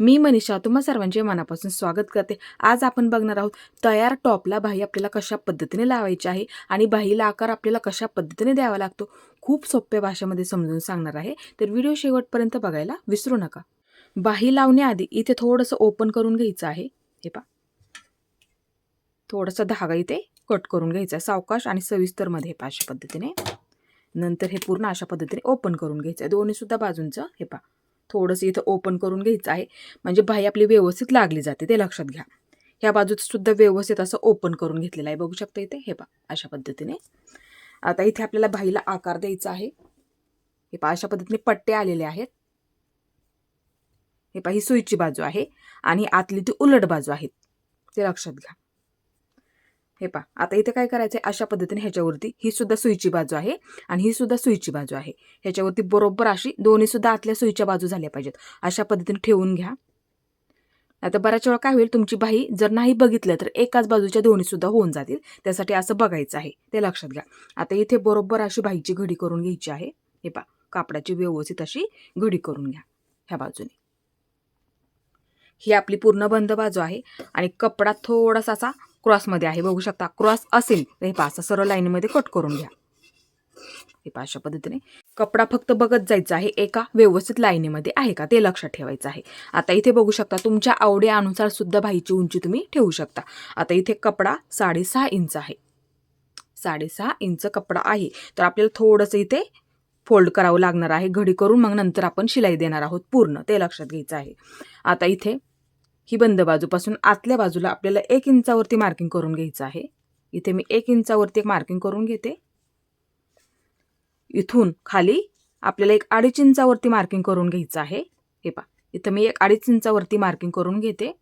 मी मनीषा तुम्हा सर्वांचे मनापासून स्वागत करते. आज आपण बघणार आहोत तयार टॉपला बाही आपल्याला कशा पद्धतीने लावायची आहे आणि बाहीला आकार आपल्याला कशा पद्धतीने द्यावा लागतो खूप सोप्या भाषेमध्ये समजून सांगणार आहे. तर व्हिडिओ शेवटपर्यंत बघायला विसरू नका. बाही लावण्याआधी इथे थोडंसं ओपन करून घ्यायचं आहे. हे पा थोडंसं धागा इथे कट करून घ्यायचा आहे. सावकाश आणि सविस्तरमध्ये हे पा अशा पद्धतीने. नंतर हे पूर्ण अशा पद्धतीने ओपन करून घ्यायचं आहे. दोन्हीसुद्धा बाजूंचं हे पा थोडंसं इथं ओपन करून घ्यायचं आहे. म्हणजे बाही आपली व्यवस्थित लागली जाते ते लक्षात घ्या. ह्या बाजूत सुद्धा व्यवस्थित असं ओपन करून घेतलेलं आहे. बघू शकता इथे? हे पा अशा पद्धतीने. आता इथे आपल्याला बाहीला आकार द्यायचा आहे. हे पा अशा पद्धतीने पट्टे आलेले आहेत. हे पा ही सुईची बाजू आहे आणि आतली ती उलट बाजू आहेत. ते लक्षात घ्या. हे पा आता इथे काय करायचं आहे अशा पद्धतीने ह्याच्यावरती ही सुद्धा सुईची बाजू आहे आणि ही सुद्धा सुईची बाजू आहे. ह्याच्यावरती बरोबर अशी दोन्ही सुद्धा आतल्या सुईच्या बाजू झाल्या पाहिजेत. अशा पद्धतीने ठेवून घ्या. आता बऱ्याच वेळा काय होईल तुमची बाही जर नाही बघितलं तर एकाच बाजूच्या दोन्ही सुद्धा होऊन जातील. त्यासाठी असं बघायचं आहे ते लक्षात घ्या. आता इथे बरोबर अशी बाईची घडी करून घ्यायची आहे. हे पा कापडाची व्यवस्थित अशी घडी करून घ्या ह्या बाजूने. ही आपली पूर्ण बंद बाजू आहे आणि कपडा थोडासा असा क्रॉसमध्ये आहे. बघू शकता क्रॉस असेल तर हे पा सरळ लाईनमध्ये कट करून घ्या. हे पाचशा पद्धतीने. कपडा फक्त बघत जायचा आहे. एका व्यवस्थित लाईनीमध्ये आहे का? ते लक्षात ठेवायचं आहे. आता इथे बघू शकता तुमच्या आवडीनुसार सुद्धा भाईची उंची तुम्ही ठेवू शकता. आता इथे कपडा साडेसहा इंच आहे. साडेसहा इंच कपडा आहे. तर आपल्याला थोडंसं इथे फोल्ड करावं लागणार आहे. घडी करून मग नंतर आपण शिलाई देणार आहोत पूर्ण. ते लक्षात घ्यायचं आहे. आता इथे ही बंद बाजूपासून आतल्या बाजूला आपल्याला एक इंचावरती मार्किंग करून घ्यायचं आहे. इथे मी एक इंचावरती एक मार्किंग करून घेते. इथून खाली आपल्याला एक अडीच इंचावरती मार्किंग करून घ्यायचं आहे. हे पा इथं मी एक अडीच इंचावरती मार्किंग करून घेते.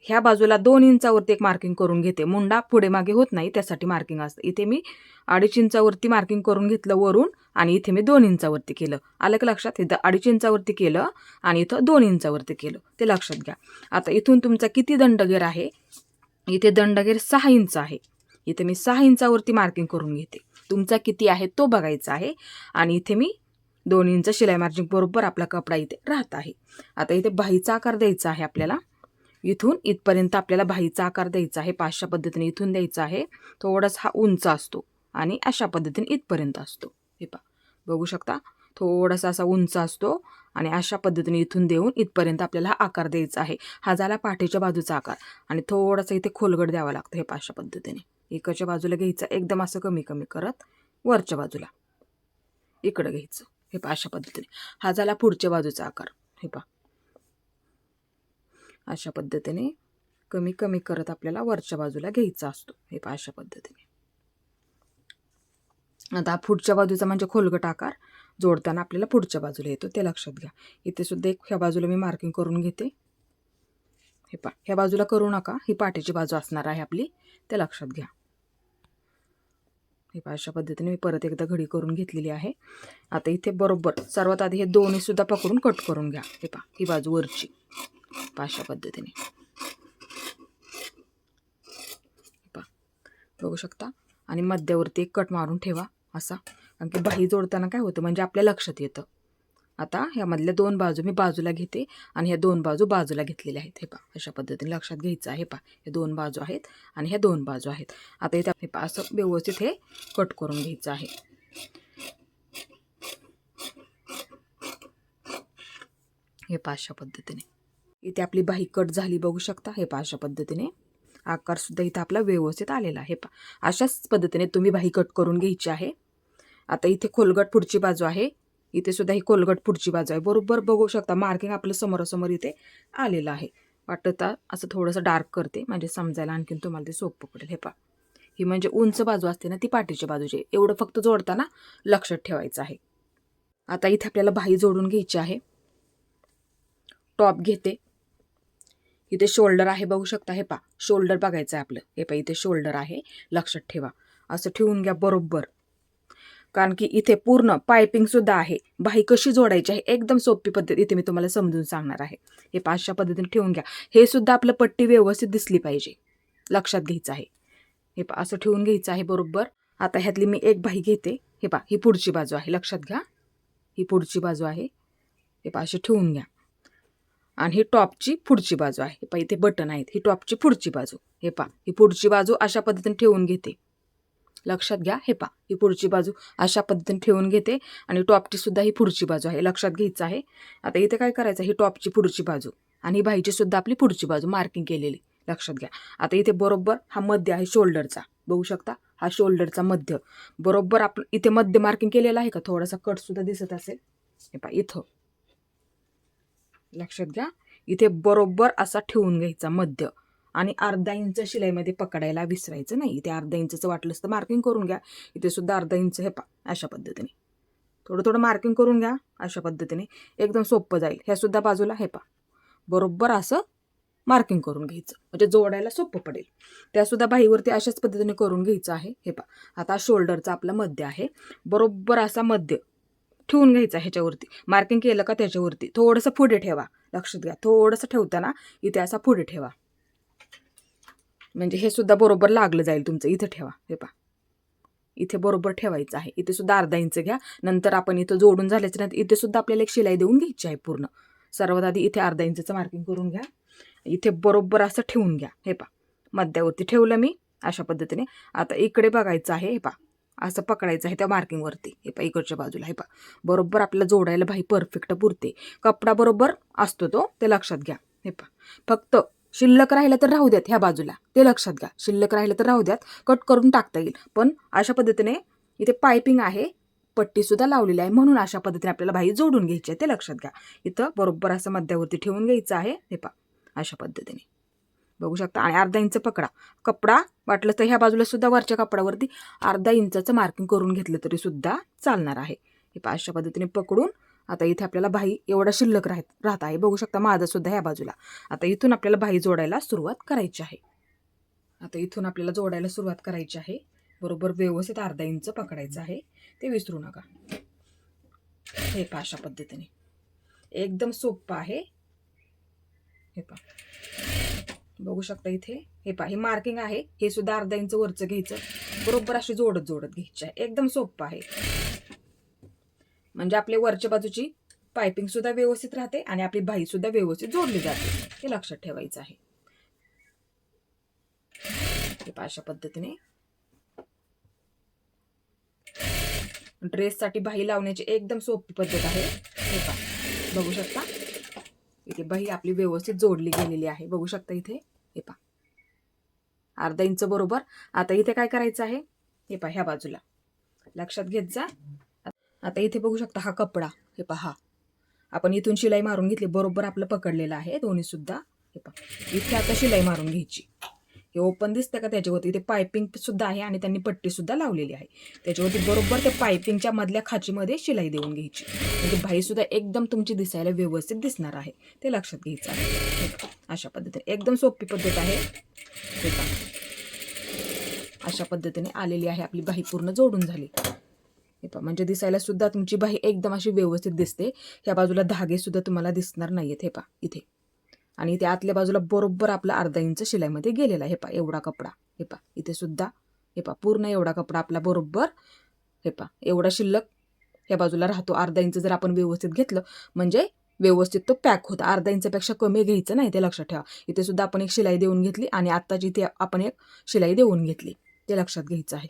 ह्या बाजूला दोन इंचावरती एक मार्किंग करून घेते. मुंडा पुढे मागे होत नाही त्यासाठी मार्किंग असतं. इथे मी अडीच इंचावरती मार्किंग करून घेतलं वरून आणि इथे मी दोन इंचावरती केलं. आलं का लक्षात? इथं अडीच इंचावरती केलं आणि इथं दोन इंचावरती केलं. ते लक्षात घ्या. आता इथून तुमचा किती दंडगेर आहे? इथे दंडगेर सहा इंच आहे. इथे मी सहा इंचावरती मार्किंग करून घेते. तुमचा किती आहे तो बघायचा आहे. आणि इथे मी दोन इंच शिलाई मार्जिंग बरोबर आपला कपडा इथे राहत आहे. आता इथे बाहीचा आकार द्यायचा आहे आपल्याला. इथून इथपर्यंत आपल्याला बाहीचा आकार द्यायचा आहे पाचशा पद्धतीने इथून द्यायचा आहे. थोडासा हा उंच असतो आणि अशा पद्धतीने इथपर्यंत असतो. हे पा बघू शकता? थोडासा असा उंच असतो आणि अशा पद्धतीने इथून देऊन इथपर्यंत आपल्याला हा आकार द्यायचा आहे. हा झाला पाठीच्या बाजूचा आकार आणि थोडासा इथे खोलगड द्यावा लागतो हे पाचशा पद्धतीने. इकडच्या बाजूला घ्यायचं. एकदम असं कमी कमी करत वरच्या बाजूला. इकडं घ्यायचं. हे पा अशा पद्धतीने. हा झाला पुढच्या बाजूचा आकार. हे पा अशा पद्धतीने कमी कमी करत आपल्याला वरच्या बाजूला घ्यायचा असतो. हे पा अशा पद्धतीने. आता पुढच्या बाजूचा म्हणजे खोलगट आकार जोडताना आपल्याला पुढच्या बाजूला येतो. ते लक्षात घ्या. इथे सुद्धा एक ह्या बाजूला मी मार्किंग करून घेते. हे पा ह्या बाजूला करू नका. ही पाठीची बाजू असणार आहे आपली. ते लक्षात घ्या. हे पा अशा पद्धतीने मी परत एकदा घडी करून घेतलेली आहे. आता इथे बरोबर सर्वात आधी हे दोन्हीसुद्धा पकडून कट करून घ्या. हे पा ही बाजू वरची. पा अशा पद्धतीने. पा बघू शकता? आणि मध्यावरती एक कट मारून ठेवा असा. कारण की बाही जोडताना काय होतं म्हणजे आपल्या लक्षात येतं. आता ह्यामधल्या दोन बाजू मी बाजूला घेते आणि ह्या दोन बाजू बाजूला घेतलेल्या आहेत. हे पा अशा पद्धतीने लक्षात घ्यायचं आहे. पा हे दोन बाजू आहेत आणि ह्या दोन बाजू आहेत. आता इथे हे पा असं व्यवस्थित हे कट करून घ्यायचं आहे. हे पाचशा पद्धतीने. इथे आपली बाही कट झाली बघू शकता. हे पाचशा पद्धतीने. आकारसुद्धा इथं आपला व्यवस्थित आलेला आहे. पा अशाच पद्धतीने तुम्ही बाही कट करून घ्यायची आहे. आता इथे खोलगट पुढची बाजू आहे. इथे सुद्धा ही कोलगट पुढची बाजू आहे. बरोबर बघू शकता मार्किंग आपलं समोरासमोर इथे आलेलं आहे. वाटतं असं थोडंसं डार्क करते म्हणजे समजायला आणखीन तुम्हाला ते सोपं पडेल. हे पा ही म्हणजे उंच बाजू असते ना ती पाठीच्या बाजूची एवढं फक्त जोडताना लक्षात ठेवायचं आहे. आता इथे आपल्याला बाही जोडून घ्यायची आहे. टॉप घेते. इथे शोल्डर आहे बघू शकता. हे पा शोल्डर बघायचं आहे आपलं. हे पा इथे शोल्डर आहे. लक्षात ठेवा. असं ठेवून घ्या बरोबर. कारण की इथे पूर्ण पायपिंगसुद्धा आहे. बाही कशी जोडायची आहे एकदम सोपी पद्धत इथे मी तुम्हाला समजून सांगणार आहे. हे पाचशा पद्धतीने ठेवून घ्या. हे सुद्धा आपलं पट्टी व्यवस्थित दिसली पाहिजे. लक्षात घ्यायचं आहे. हे पा असं ठेवून घ्यायचं आहे बरोबर. आता ह्यातली मी एक बाही घेते. हे पा ही पुढची बाजू आहे. लक्षात घ्या. ही पुढची बाजू आहे. हे पा अशी ठेवून घ्या. आणि ही टॉपची पुढची बाजू आहे. हे इथे बटन आहेत. ही टॉपची पुढची बाजू. हे पा ही पुढची बाजू अशा पद्धतीने ठेवून घेते. लक्षात घ्या. हे पा ही पुढची बाजू अशा पद्धतीने ठेवून घेते आणि टॉपची सुद्धा ही पुढची बाजू आहे. लक्षात घ्यायचं आहे. आता इथे काय करायचं? ही टॉपची पुढची बाजू आणि ही बाईची सुद्धा आपली पुढची बाजू मार्किंग केलेली. लक्षात घ्या. आता इथे बरोबर हा मध्य आहे शोल्डरचा बघू शकता हा शोल्डरचा मध्य. बरोबर आपण इथे मध्य मार्किंग केलेला आहे का? थोडासा कट सुद्धा दिसत असेल. हे पहा इथं. लक्षात घ्या. इथे बरोबर असा ठेवून घ्यायचा मध्य. आणि अर्धा इंच शिलाईमध्ये पकडायला विसरायचं नाही. इथे अर्धा इंचचं वाटलंच तर मार्किंग करून घ्या. इथे सुद्धा अर्धा इंच हे पा अशा पद्धतीने. थोडं थोडं मार्किंग करून घ्या अशा पद्धतीने. एकदम सोपं जाईल. ह्या सुद्धा बाजूला हे पा बरोबर असं मार्किंग करून घ्यायचं. म्हणजे जोडायला सोपं पडेल. त्यासुद्धा बाहीवरती अशाच पद्धतीने करून घ्यायचं आहे. हे पा आता शोल्डरचा आपला मध्य आहे. बरोबर असा मध्य ठेवून घ्यायचा ह्याच्यावरती. मार्किंग केलं का त्याच्यावरती. थोडंसं पुढे ठेवा. लक्षात घ्या. थोडंसं ठेवताना इथे असा पुढे ठेवा. म्हणजे हे सुद्धा बरोबर लागलं जाईल तुमचं. इथं ठेवा. हे पा इथे बरोबर ठेवायचं आहे. इथे सुद्धा अर्धा इंच घ्या. नंतर आपण इथं जोडून झाल्याच्यानंतर इथे सुद्धा आपल्याला एक शिलाई देऊन घ्यायची आहे पूर्ण. सर्वात आधी इथे अर्धा इंचचं मार्किंग करून घ्या. इथे बरोबर असं ठेवून घ्या. हे पा मध्यावरती ठेवलं मी अशा पद्धतीने. आता इकडे बघायचं आहे. हे पा असं पकडायचं आहे त्या मार्किंगवरती हे पा इकडच्या बाजूला. हे पा बरोबर आपल्याला जोडायला भाई परफेक्ट पुरते. कपडा बरोबर असतो तो. ते लक्षात घ्या. हे पा फक्त शिल्लक राहिलं तर राहू द्यात ह्या बाजूला. ते लक्षात घ्या. शिल्लक राहिलं तर राहू द्यात. कट करून टाकता येईल. पण अशा पद्धतीने इथे पायपिंग आहे. पट्टीसुद्धा लावलेली आहे. म्हणून अशा पद्धतीने आपल्याला भाई जोडून घ्यायची आहे. ते लक्षात घ्या. इथं बरोबर असं मध्यावरती ठेवून घ्यायचं आहे. हे पा अशा पद्धतीने. बघू शकता. आणि अर्धा इंच पकडा. कपडा वाटलं तर ह्या बाजूला सुद्धा वरच्या कपड्यावरती अर्धा इंचाचं मार्किंग करून घेतलं तरी सुद्धा चालणार आहे. हे पा अशा पद्धतीने पकडून आता इथे आपल्याला बाही एवढा शिल्लक राहत राहत आहे. बघू शकता माझा सुद्धा ह्या बाजूला. आता इथून आपल्याला बाही जोडायला सुरुवात करायची आहे. आता इथून आपल्याला जोडायला सुरुवात करायची आहे. बरोबर व्यवस्थित अर्धा इंच पकडायचं आहे. ते विसरू नका. हे पा अशा पद्धतीने. एकदम सोपं आहे. हे पा बघू शकता इथे. हे पा हे मार्किंग आहे. हे सुद्धा अर्धा इंच वरचं घ्यायचं. बरोबर अशी जोडत जोडत घ्यायची आहे. एकदम सोपं आहे. म्हणजे आपले वरच्या बाजूची पायपिंग सुद्धा व्यवस्थित राहते आणि आपली बाही सुद्धा व्यवस्थित जोडली जाते. हे लक्षात ठेवायचं आहे. हे अशा पद्धतीने. ड्रेससाठी बाही लावण्याची एकदम सोपी पद्धत आहे. हे पहा. बघू शकता. इथे बाही आपली व्यवस्थित जोडली गेलेली आहे. बघू शकता इथे. हे पहा. अर्धा इंच बरोबर. आता इथे काय करायचं आहे? हे पहा ह्या बाजूला. लक्षात घेत जा. आता इथे बघू शकता हा कपडा. हे पहा. आपण इथून शिलाई मारून घेतली बरोबर आपलं पकडलेलं आहे दोन्ही सुद्धा. हे पहा. इथे आता शिलाई मारून घ्यायची. हे ओपन दिसतं का त्याच्यावरती? इथे पायपिंग सुद्धा आहे आणि त्यांनी पट्टी सुद्धा लावलेली आहे. त्याच्यावरती बरोबर त्या पायपिंगच्या मधल्या खाचीमध्ये शिलाई देऊन घ्यायची. म्हणजे भाई सुद्धा एकदम तुमची दिसायला व्यवस्थित दिसणार आहे. ते लक्षात घ्यायचं आहे. अशा पद्धतीने. एकदम सोपी पद्धत आहे. हे पहा. अशा पद्धतीने आलेली आहे आपली बाही पूर्ण जोडून झाली. हे पहा म्हणजे दिसायला सुद्धा तुमची बाही एकदम अशी व्यवस्थित दिसते. ह्या बाजूला धागे सुद्धा तुम्हाला दिसणार नाहीयेत हे पहा इथे. आणि इथे आतल्या बाजूला बरोबर आपला अर्धा इंच शिलाईमध्ये गेलेला आहे हे पहा एवढा कपडा हे पहा इथे सुद्धा. हे पहा पूर्ण एवढा कपडा आपला बरोबर हे पहा एवढा शिल्लक. ह्या बाजूला राहतो अर्धा इंच जर आपण व्यवस्थित घेतलं म्हणजे व्यवस्थित तो पॅक होता. अर्धा इंचपेक्षा कमी घ्यायचं नाही ते लक्षात ठेवा. इथे सुद्धा आपण एक शिलाई देऊन घेतली आणि आत्ताची इथे आपण एक शिलाई देऊन घेतली ते लक्षात घ्यायचं आहे.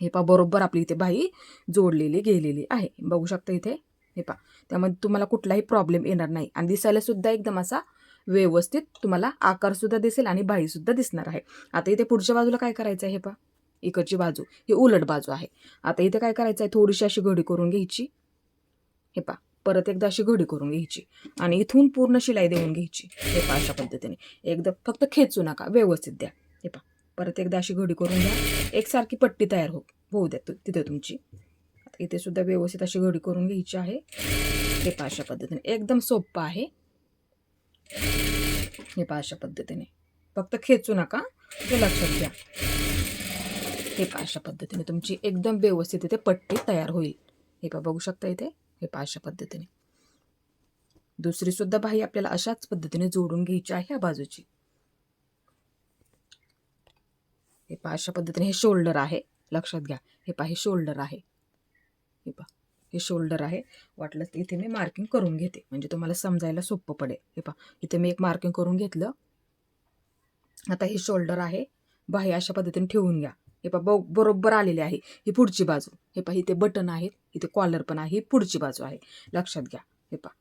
हे पहा बरोबर आपली इथे बाही जोडलेली गेलेली आहे. बघू शकता इथे. हे पहा त्यामध्ये तुम्हाला कुठलाही प्रॉब्लेम येणार नाही. आणि दिसायलासुद्धा एकदम असा व्यवस्थित तुम्हाला आकारसुद्धा दिसेल आणि बाईसुद्धा दिसणार आहे. आता इथे पुढच्या बाजूला काय करायचं आहे हे पहा? इकडची बाजू ही उलट बाजू आहे. आता इथे काय करायचं आहे थोडीशी अशी घडी करून घ्यायची. हे पहा परत एकदा अशी घडी करून घ्यायची. आणि इथून पूर्ण शिलाई देऊन घ्यायची. हे पहा अशा पद्धतीने. एकदम फक्त खेचू नका व्यवस्थित द्या. हे पहा. परत एकदा अशी घडी करून द्या एकसारखी पट्टी तयार हो होऊ द्या तिथे तुमची. आता इथे सुद्धा व्यवस्थित अशी घडी करून घ्यायची आहे. हे पहा अशा पद्धतीने. एकदम सोपं आहे. हे पहा अशा पद्धतीने. फक्त खेचू नका. ते लक्षात घ्या. हे पहा अशा पद्धतीने तुमची एकदम व्यवस्थित इथे पट्टी तयार होईल. हे पहा बघू शकता इथे? हे पहा अशा पद्धतीने. दुसरी सुद्धा बाही आपल्याला अशाच पद्धतीने जोडून घ्यायची आहे या बाजूची. हे पहा अशा पद्धतीने हे शोल्डर आहे. लक्षात घ्या हे पहा हे शोल्डर आहे. हे पहा हे शोल्डर आहे. वाटलं तर इथे मी मार्किंग करून घेते. म्हणजे तुम्हाला समजायला सोपं पडेल. हे पहा इथे मी एक मार्किंग करून घेतलं. आता हे शोल्डर आहे. बाहे अशा पद्धतीने ठेवून घ्या. हे पहा ब बरोबर आलेले आहे. ही पुढची बाजू. हे पहा इथे बटन आहेत. इथे कॉलर पण आहे. ही पुढची बाजू आहे. लक्षात घ्या. हे पहा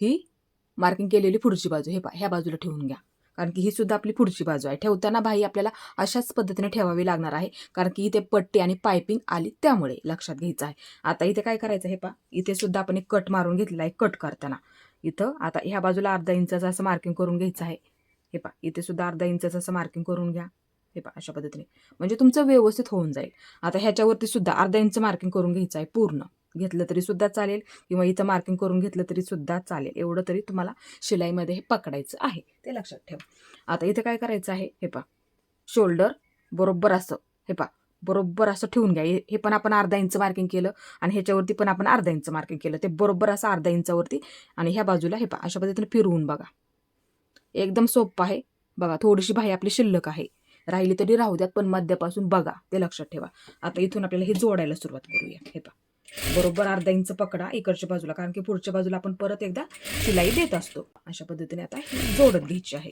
ही मार्किंग केलेली पुढची बाजू. हे पहा ह्या बाजूला ठेवून घ्या. कारण की ही सुद्धा आपली पुढची बाजू आहे. ठेवताना बाही आपल्याला अशाच पद्धतीने ठेवावी लागणार आहे. कारण की इथे पट्टी आणि पायपिंग आली त्यामुळे लक्षात घ्यायचं आहे. आता इथे काय करायचं हे पहा. इथे सुद्धा आपण एक कट मारून घेतलेला आहे कट करताना. इथं आता ह्या बाजूला अर्धा इंचाचं असं मार्किंग करून घ्यायचं आहे. हे पहा. इथे सुद्धा अर्धा इंचाचं असं मार्किंग करून घ्या. हे पहा अशा पद्धतीने. म्हणजे तुमचं व्यवस्थित होऊन जाईल. आता ह्याच्यावरती सुद्धा अर्धा इंच मार्किंग करून घ्यायचं आहे पूर्ण. घेतलं तरी सुद्धा चालेल किंवा इथं मार्किंग करून घेतलं तरी सुद्धा चालेल. एवढं तरी तुम्हाला शिलाईमध्ये हे पकडायचं आहे. ते लक्षात ठेवा. आता इथे काय करायचं आहे? हे पहा. शोल्डर बरोबर असं. हे पहा. बरोबर असं ठेवून घ्या. हे पण आपण अर्धा इंच मार्किंग केलं आणि ह्याच्यावरती पण आपण अर्धा इंच मार्किंग केलं. ते बरोबर असं अर्धा इंचावरती आणि ह्या बाजूला हे पा अशा पद्धतीने फिरवून बघा. एकदम सोपं आहे. बघा थोडीशी भाई आपली शिल्लक आहे. राहिली तरी राहू द्यात पण मध्यापासून बघा. ते लक्षात ठेवा. आता इथून आपल्याला हे जोडायला सुरुवात करूया. हे पा बरोबर अर्धा इंच पकडा इकडच्या बाजूला कारण की पुढच्या बाजूला आपण परत एकदा शिलाई देत असतो. अशा पद्धतीने आता ही जोडत घ्यायची आहे.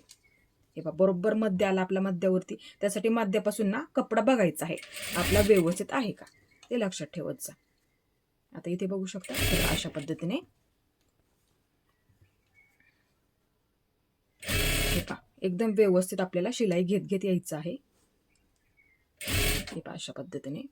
हे बा बरोबर मध्य आला आपल्या मध्यावरती. त्यासाठी मध्यापासून ना कपडा बघायचा आहे. आपला व्यवस्थित आहे का? ते लक्षात ठेवत जा. आता इथे बघू शकता. अशा पद्धतीने हे पहा एकदम व्यवस्थित आपल्याला शिलाई घेत घेत यायचं आहे. हे अशा पद्धतीने.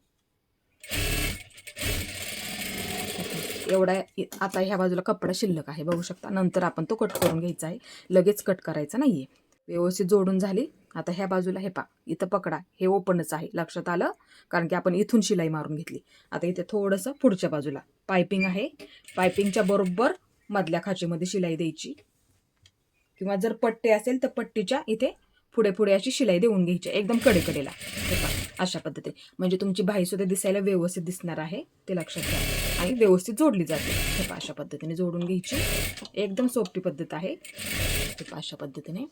एवढा आता ह्या बाजूला कपडा शिल्लक आहे बघू शकता. नंतर आपण तो कट करून घ्यायचा आहे. लगेच कट करायचा नाहीये. व्यवस्थित जोडून झाली. आता ह्या बाजूला हे पा इथं पकडा. हे ओपनच आहे लक्षात आलं? कारण की आपण इथून शिलाई मारून घेतली. आता इथे थोडंसं पुढच्या बाजूला. पायपिंग आहे. पायपिंगच्या बरोबर मधल्या खाचीमध्ये शिलाई द्यायची. किंवा जर पट्टे असेल तर पट्टीच्या इथे पुढे पुढे अशी शिलाई देऊन घ्यायची एकदम कडेकडेला. हे अशा पद्धतीने. म्हणजे तुमची भाईसुद्धा सुद्धा दिसायला व्यवस्थित दिसणार आहे ते लक्षात घ्या. आणि व्यवस्थित जोडली जाते. हे अशा पद्धतीने जोडून घ्यायची. एकदम सोपी पद्धत आहे. हे अशा पद्धतीने.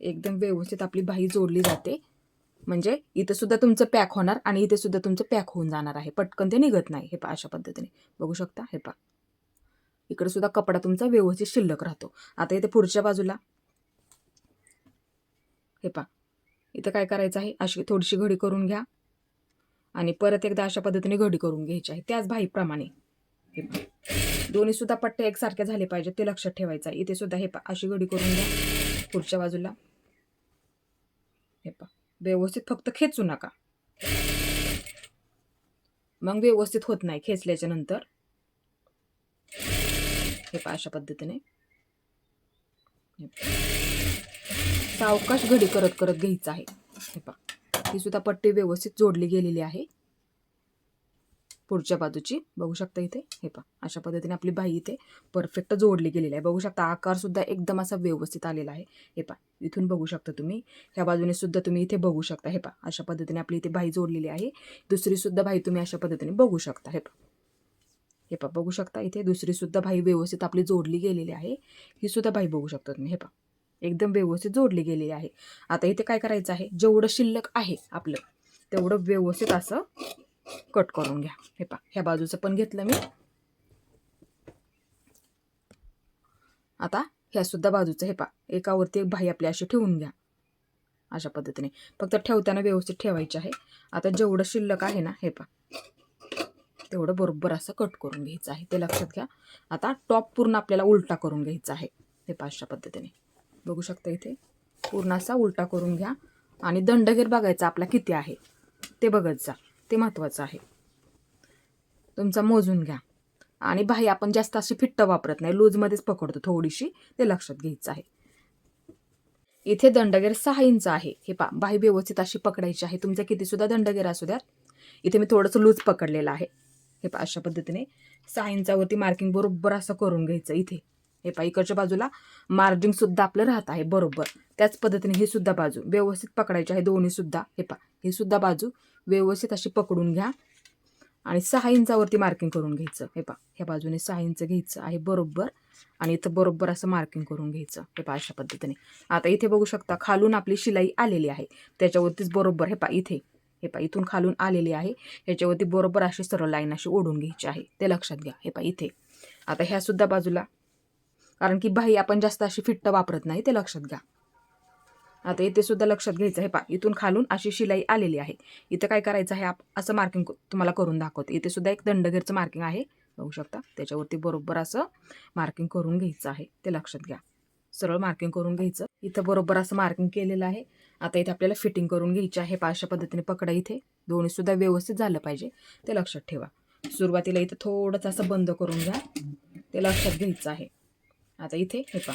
एकदम व्यवस्थित आपली भाई जोडली जाते. म्हणजे इथं सुद्धा तुमचं पॅक होणार आणि इथे सुद्धा तुमचं पॅक होऊन जाणार आहे. पटकन ते निघत नाही. हे पा अशा पद्धतीने. बघू शकता? हे पा इकडे सुद्धा कपडा तुमचा व्यवस्थित शिल्लक राहतो. आता इथे पुढच्या बाजूला. हे पहा. इथं काय करायचं आहे? अशी थोडीशी घडी करून घ्या. आणि परत एकदा अशा पद्धतीने घडी करून घ्यायची आहे. त्याच भाईप्रमाणे. हे पहा. दोन्ही सुद्धा पट्टे एकसारखे झाले पाहिजेत ते लक्षात ठेवायचं आहे. इथे सुद्धा हे पा अशी घडी करून घ्या. पुढच्या बाजूला. हे पहा. व्यवस्थित फक्त खेचू नका. मग व्यवस्थित होत नाही खेचल्याच्या नंतर. हे पहा अशा पद्धतीने. सावकाश घडी करत करत घ्यायचं आहे. हे पहा ही सुद्धा पट्टी व्यवस्थित जोडली गेलेली आहे. पुढच्या बाजूची. बघू शकता इथे. हे पहा अशा पद्धतीने आपली बाई इथे परफेक्ट जोडली गेलेली आहे. बघू शकता आकार सुद्धा एकदम असा व्यवस्थित आलेला आहे. हे पहा इथून बघू शकता तुम्ही. ह्या बाजूने सुद्धा तुम्ही इथे बघू शकता. हे पहा अशा पद्धतीने आपली इथे बाई जोडलेली आहे. दुसरी सुद्धा बाई तुम्ही अशा पद्धतीने बघू शकता. हे पहा हे पा बघू शकता इथे दुसरीसुद्धा भाई व्यवस्थित आपली जोडली गेलेली आहे. ही सुद्धा बाई बघू शकता तुम्ही हे पा एकदम व्यवस्थित जोडली गेलेली आहे. आता इथे काय करायचं आहे? जेवढं शिल्लक आहे आपलं तेवढं व्यवस्थित असं कट करून घ्या. हे पा ह्या बाजूचं पण घेतलं मी. आता ह्या सुद्धा बाजूचं हे पा एकावरती एक भाई आपली अशी ठेवून घ्या. अशा पद्धतीने. फक्त ठेवताना व्यवस्थित ठेवायची आहे. आता जेवढं शिल्लक आहे ना हे पा तेवढं बरोबर असं कट करून घ्यायचं आहे. ते लक्षात घ्या. आता टॉप पूर्ण आपल्याला उलटा करून घ्यायचा आहे. हे पाचशा पद्धतीने. बघू शकता इथे? पूर्ण असा उलटा करून घ्या. आणि दंडगीर बघायचा आपला किती आहे. ते बघत जा. ते महत्त्वाचं आहे. तुमचा मोजून घ्या. आणि बाही आपण जास्त अशी फिट्ट वापरत नाही. लूजमध्येच पकडतो थोडीशी. ते लक्षात घ्यायचं आहे. इथे दंडगेर सहा इंच आहे. हे पा बाही व्यवस्थित अशी पकडायची आहे. तुमच्या किती सुद्धा दंडगेर असू द्यात. इथे मी थोडंसं लूज पकडलेलं आहे. हे पा अशा पद्धतीने सहा इंचावरती मार्किंग बरोबर असं करून घ्यायचं इथे. हे पा इकडच्या बाजूला मार्जिंग सुद्धा आपलं राहत आहे बरोबर. त्याच पद्धतीने हे सुद्धा बाजू व्यवस्थित पकडायची आहे दोन्ही सुद्धा. हे पा हे सुद्धा बाजू व्यवस्थित अशी पकडून घ्या. आणि सहा इंचावरती मार्किंग करून घ्यायचं. हे पा ह्या बाजूने सहा इंच घ्यायचं आहे बरोबर. आणि इथं बरोबर असं मार्किंग करून घ्यायचं. हे पा अशा पद्धतीने. आता इथे बघू शकता खालून आपली शिलाई आलेली आहे. त्याच्यावरतीच बरोबर हे पा इथे. हे पहा इथून खालून आलेली आहे. ह्याच्यावरती बरोबर अशी सरळ लाईन अशी ओढून घ्यायची आहे. ते लक्षात घ्या. हे पहा इथे. आता ह्या सुद्धा बाजूला. कारण की बाही आपण जास्त अशी फिट्ट वापरत नाही. ते लक्षात घ्या. आता इथे सुद्धा लक्षात घ्यायचं आहे. पा इथून खालून अशी शिलाई आलेली आहे. इथं काय करायचं आहे आप असं मार्किंग तुम्हाला करून दाखवते. इथे सुद्धा एक दंडगेरचं मार्किंग आहे. बघू शकता. त्याच्यावरती बरोबर असं मार्किंग करून घ्यायचं आहे. ते लक्षात घ्या. सरळ मार्किंग करून घ्यायचं. इथं बरोबर असं मार्किंग केलेलं आहे. आता इथे आपल्याला फिटिंग करून घ्यायची आहे. पा अशा पद्धतीने पकडा इथे. दोन्ही सुद्धा व्यवस्थित झालं पाहिजे. ते लक्षात ठेवा. सुरुवातीला इथं थोडंसं असं बंद करून घ्या. ते लक्षात घ्यायचं आहे. आता इथे हे पा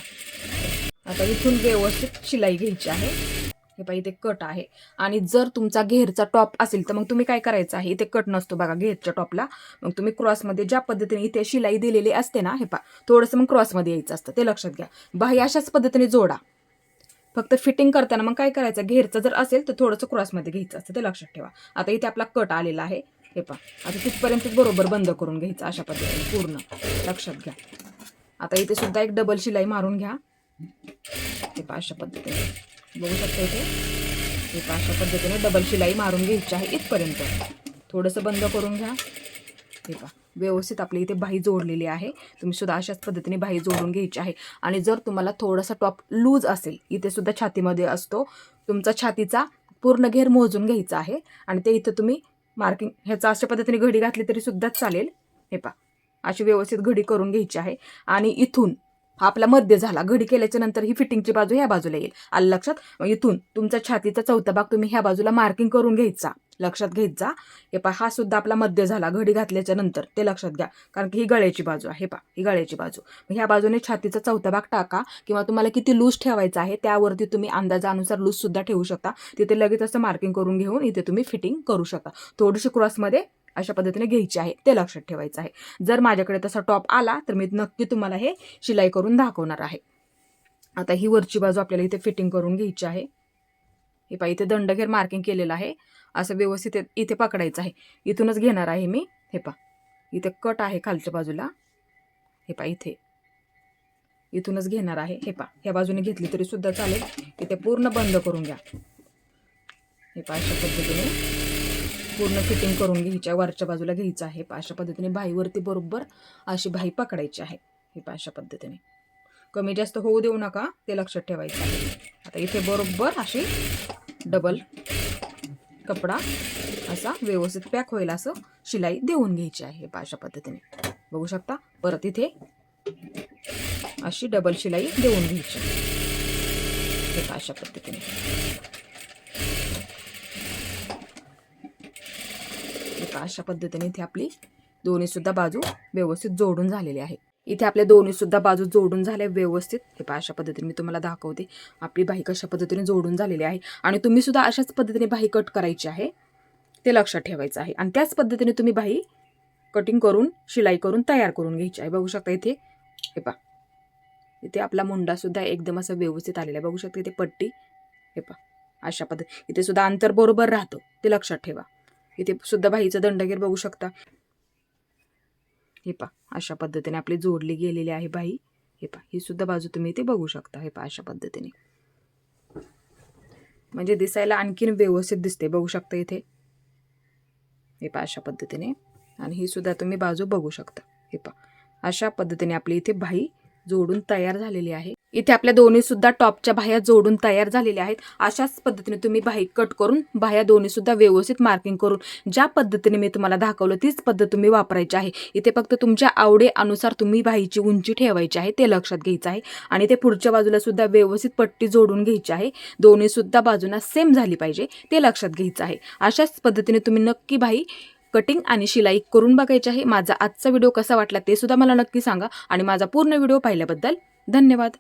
आता इथून व्यवस्थित शिलाई घ्यायची आहे. हे पाहिजे इथे कट आहे. आणि जर तुमचा घेरचा टॉप असेल तर मग तुम्ही काय करायचं आहे? इथे कट नसतो बघा घेरच्या टॉपला मग तुम्ही क्रॉसमध्ये ज्या पद्धतीने इथे शिलाई दिलेली असते ना हे पहा थोडंसं मग क्रॉसमध्ये यायचं असतं ते लक्षात घ्या. बाही अशाच पद्धतीने जोडा. फक्त फिटिंग करताना मग काय करायचं? घेरचं जर असेल तर थोडंसं क्रॉसमध्ये घ्यायचं असतं ते लक्षात ठेवा. आता इथे आपला कट आलेला आहे हे पहा. आता तिथपर्यंत बरोबर बंद करून घ्यायचं अशा पद्धतीने पूर्ण. लक्षात घ्या. आता इथे सुद्धा एक डबल शिलाई मारून घ्या. हे पहा अशा पद्धतीने. बघू शकता इथे. हे अशा पद्धतीने डबल शिलाई मारून घ्यायची आहे इथपर्यंत. थोडंसं बंद करून घ्या. हे पहा व्यवस्थित आपली इथे बाही जोडलेली आहे. तुम्ही सुद्धा अशाच पद्धतीने बाही जोडून घ्यायची आहे. आणि जर तुम्हाला थोडासा टॉप लूज असेल इथे सुद्धा छातीमध्ये असतो. तुमचा छातीचा पूर्ण घेर मोजून घ्यायचा आहे. आणि ते इथं तुम्ही मार्किंग ह्याचा अशा पद्धतीने घडी घातली तरी सुद्धा चालेल. हे पहा अशी व्यवस्थित घडी करून घ्यायची आहे. आणि इथून हा आपला मध्य झाला. घडी केल्याच्यानंतर ही फिटिंगची बाजू ह्या बाजूला येईल. आलं लक्षात? मग इथून तुमचा छातीचा चौथा भाग तुम्ही ह्या बाजूला मार्किंग करून घ्यायचा. लक्षात घेत जा. हे पहा हा सुद्धा आपला मध्य झाला. घडी घातल्याच्या नंतर ते लक्षात घ्या. कारण की ही गळ्याची बाजू आहे. पहा ही गळ्याची बाजू. मग ह्या बाजूने छातीचा चौथा भाग टाका किंवा तुम्हाला किती लूज ठेवायचा आहे त्यावरती तुम्ही अंदाजानुसार लूज सुद्धा ठेवू शकता. तिथे लगेच असं मार्किंग करून घेऊन इथे तुम्ही फिटिंग करू शकता. थोडीशी क्रॉसमध्ये अशा पद्धतीने घ्यायची आहे. ते लक्षात ठेवायचं आहे. जर माझ्याकडे तसा टॉप आला तर मी नक्की तुम्हाला हे शिलाई करून दाखवणार आहे. आता ही वरची बाजू आपल्याला इथे फिटिंग करून घ्यायची आहे. हे पहा इथे दंडघेर मार्किंग केलेलं आहे. असं व्यवस्थित इथे पकडायचं आहे. इथूनच घेणार आहे मी. हे पा इथे कट आहे खालच्या बाजूला. हे पा इथे. इथूनच घेणार आहे. हे पा ह्या बाजूने घेतली तरी सुद्धा चालेल. इथे पूर्ण बंद करून घ्या. हे पा अशा पद्धतीने. पूर्ण फिटिंग करून घ्यायच्या वरच्या बाजूला घ्यायचं आहे. अशा पद्धतीने बाईवरती बरोबर अशी भाई पकडायची आहे. हे अशा पद्धतीने. कमी जास्त होऊ देऊ नका ते लक्षात ठेवायचं आहे. आता इथे बरोबर अशी डबल कपडा असा व्यवस्थित पॅक होईल असं शिलाई देऊन घ्यायची आहे अशा पद्धतीने. बघू शकता परत इथे अशी डबल शिलाई देऊन घ्यायची हे अशा पद्धतीने हे पहा अशा पद्धतीने इथे आपली दोन्ही सुद्धा बाजू व्यवस्थित जोडून झालेली आहे. इथे आपल्या दोन्ही सुद्धा बाजू जोडून झाल्या व्यवस्थित. हे पहा अशा पद्धतीने मी तुम्हाला दाखवते. आपली बाही कशा पद्धतीने जोडून झालेली आहे आणि तुम्ही सुद्धा अशाच पद्धतीने बाही कट करायची आहे. ते लक्षात ठेवायचं आहे. आणि त्याच पद्धतीने तुम्ही बाही कटिंग करून शिलाई करून तयार करून घ्यायची आहे. बघू शकता इथे हे पहा. इथे आपला मुंडा सुद्धा एकदम असं व्यवस्थित आलेला आहे. बघू शकता इथे पट्टी हे पहा. अशा पद्धती इथे सुद्धा अंतर बरोबर राहतं. ते लक्षात ठेवा. इथे सुद्धा बाईचं दंडगीर बघू शकता. हे पा अशा पद्धतीने आपली जोडली गेलेली आहे बाई. हे पा ही सुद्धा बाजू तुम्ही इथे बघू शकता. हे पा अशा पद्धतीने. म्हणजे दिसायला आणखीन व्यवस्थित दिसते बघू शकता इथे. हे पा अशा पद्धतीने. आणि ही सुद्धा तुम्ही बाजू बघू शकता. हे पा अशा पद्धतीने आपली इथे भाई जोडून तयार झालेली आहे. इथे आपल्या दोन्ही सुद्धा टॉपच्या बाह्या जोडून तयार झालेल्या आहेत. अशाच पद्धतीने तुम्ही बाही कट करून बाह्या दोन्ही सुद्धा व्यवस्थित मार्किंग करून ज्या पद्धतीने मी तुम्हाला दाखवलं तीच पद्धत तुम्ही वापरायची आहे. इथे फक्त तुमच्या आवडेअनुसार तुम्ही बाहीची उंची ठेवायची आहे ते लक्षात घ्यायचं आहे. आणि ते पुढच्या बाजूला सुद्धा व्यवस्थित पट्टी जोडून घ्यायची आहे. दोन्ही सुद्धा बाजूंना सेम झाली पाहिजे ते लक्षात घ्यायचं आहे. अशाच पद्धतीने तुम्ही नक्की बाही कटिंग आणि शिलाई करून बघायची आहे. माझा आजचा व्हिडिओ कसा वाटला ते सुद्धा मला नक्की सांगा. आणि माझा पूर्ण व्हिडिओ पाहिल्याबद्दल धन्यवाद.